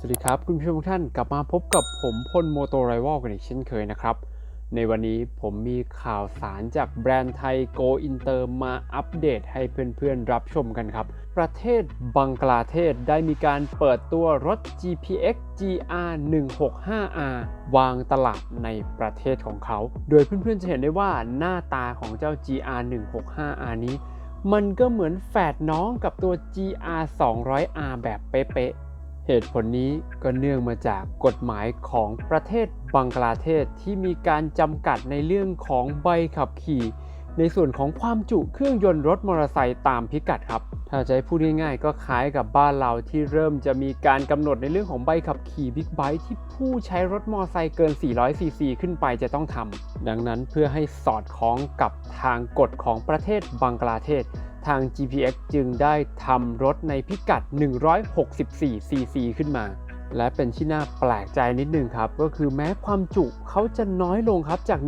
สวัสดีครับ คุณผู้ชมทุกท่านกลับมาพบกับผมพลโมโตไรวอลกันอีกเช่นเคยนะครับ ในวันนี้ผมมีข่าวสารจากแบรนด์ไทย Go Inter มาอัปเดตให้เพื่อนๆรับชมกันครับ ประเทศบังกลาเทศได้มีการเปิดตัวรถ GPX GR 165R วางตลาดในประเทศของเขา โดยเพื่อนๆจะเห็นได้ว่าหน้าตาของเจ้า GR 165R นี้ มันก็เหมือนแฝดน้องกับตัว GR 200R แบบเป๊ะ เหตุผลนี้ก็เนื่องมาจากกฎหมายของประเทศบังกลาเทศที่มีการจำกัดในเรื่องของใบขับขี่ ในส่วนของความจุเครื่องยนต์รถมอเตอร์ไซค์ตามพิกัดครับ ถ้าจะให้พูดง่ายๆ ก็คล้ายกับบ้านเราที่เริ่มจะมีการกำหนดในเรื่องของใบขับขี่บิ๊กไบค์ที่ผู้ใช้รถมอเตอร์ไซค์เกิน 400 ซีซีขึ้นไปจะต้องทำดังนั้นเพื่อให้สอดคล้องกับทางกฎของประเทศบังกลาเทศ ทาง GPX จึงได้ทำรถในพิกัด 164 cc ขึ้นมา และเป็นที่น่าแปลกใจนิดนึงครับ ก็คือแม้ความจุเขาจะน้อยลงครับจาก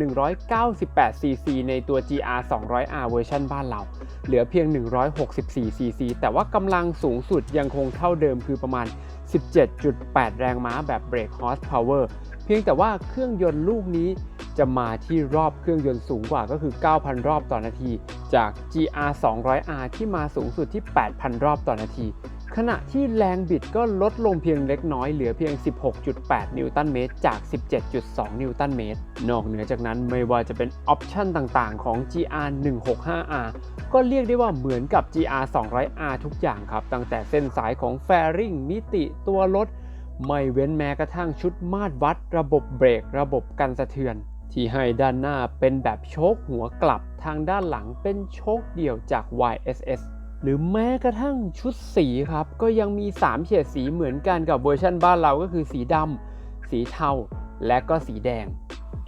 198 cc ในตัว GR 200R เวอร์ชันบ้านเรา เหลือเพียง 164 cc แต่ว่ากำลังสูงสุดยังคงเท่าเดิมคือประมาณ 17.8 แรงม้าแบบ Brake Horsepower เพียงแต่ว่าเครื่องยนต์ลูกนี้ จะมาที่รอบเครื่องยนต์สูงกว่าก็คือ 9,000 รอบต่อนาที จาก GR 200R ที่มาสูงสุดที่ 8,000 รอบต่อนาที ขณะที่แรงบิดก็ลดลงเพียงเล็กน้อยเหลือเพียง 16.8 นิวตันเมตร จาก 17.2 นิวตันเมตร นอกเหนือจากนั้นไม่ว่าจะเป็นออปชันต่างๆ ของ GR 165R ก็เรียกได้ว่าเหมือนกับ GR 200R ทุกอย่างครับ ตั้งแต่เส้นสายของแฟริงมิติตัวรถไม่เว้นแม้กระทั่งชุดมาตรวัด ระบบเบรก ระบบกันสะเทือน ที่ให้ด้านหน้าเป็นแบบโชคหัวกลับทางด้านหลังเป็นโชคเดี่ยวจาก YSS หรือแม้กระทั่งชุดสีครับ ก็ยังมี 3 เฉดสีเหมือนกันกับเวอร์ชันบ้านเราก็คือสีดำสีเทาและก็สีแดง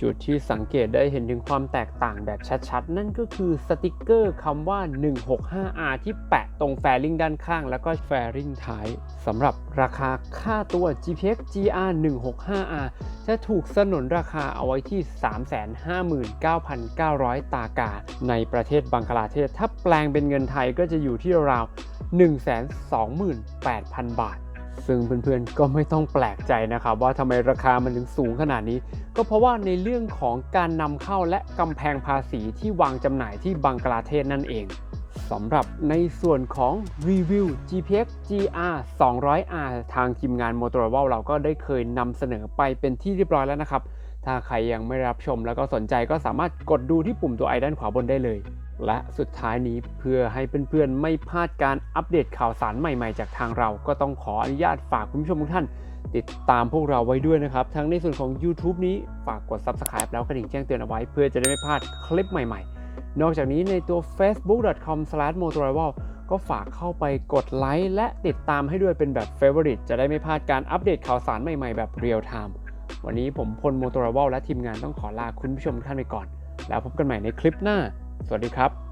จุดที่สังเกตได้เห็นถึงความแตกต่างแบบชัดๆ นั่นก็คือสติกเกอร์คำว่า 165R ที่แปะตรงแฟริงด้านข้าง แล้วก็แฟริงท้ายสำหรับราคาค่าตัว GPX GR 165R จะถูกสนนราคาเอาไว้ที่ 359,900 ตากา ในประเทศบังกลาเทศ ถ้าแปลงเป็นเงินไทยก็จะอยู่ที่ราวๆ128,000 บาท ซึ่งเพื่อนๆก็ไม่ต้องแปลกใจนะครับว่าทำไมราคามันถึงสูงขนาดนี้ ก็เพราะว่าในเรื่องของการนำเข้าและกำแพงภาษีที่วางจำหน่ายที่บังกลาเทศนั่นเองสำหรับในส่วนของรีวิว GPX GR 200R ทางทีมงาน Motorola เราก็ได้เคยนำเสนอไปเป็นที่เรียบร้อยแล้วนะครับ ถ้าใครยังไม่รับชมแล้วก็สนใจก็สามารถกดดูที่ปุ่มตัวไอด้านขวาบนได้เลย และสุดท้ายนี้เพื่อให้เพื่อนๆ ไม่พลาดการอัปเดตข่าวสารใหม่ๆ จากทางเรา ก็ต้องขออนุญาตฝากคุณผู้ชมทุกท่าน ติดตามพวกเราไว้ด้วยนะครับ ทั้งในส่วนของ YouTube นี้ฝากกด Subscribe แล้วกระดิ่งแจ้งเตือนเอาไว้ เพื่อจะได้ไม่พลาดคลิปใหม่ๆ นอกจากนี้ในตัว facebook.com/motorola ก็ฝากเข้าไปกดไลค์และติดตามให้ด้วยเป็นแบบ Favorite จะได้ไม่พลาดการอัปเดตข่าวสารใหม่ๆ แบบเรียลไทม์วันนี้ผมพลโมโตร o และทีมงานต้องขอลาคุณผู้ชมทุกท่านไปก่อน แล้วพบกันใหม่ในคลิปหน้า สวัสดีครับ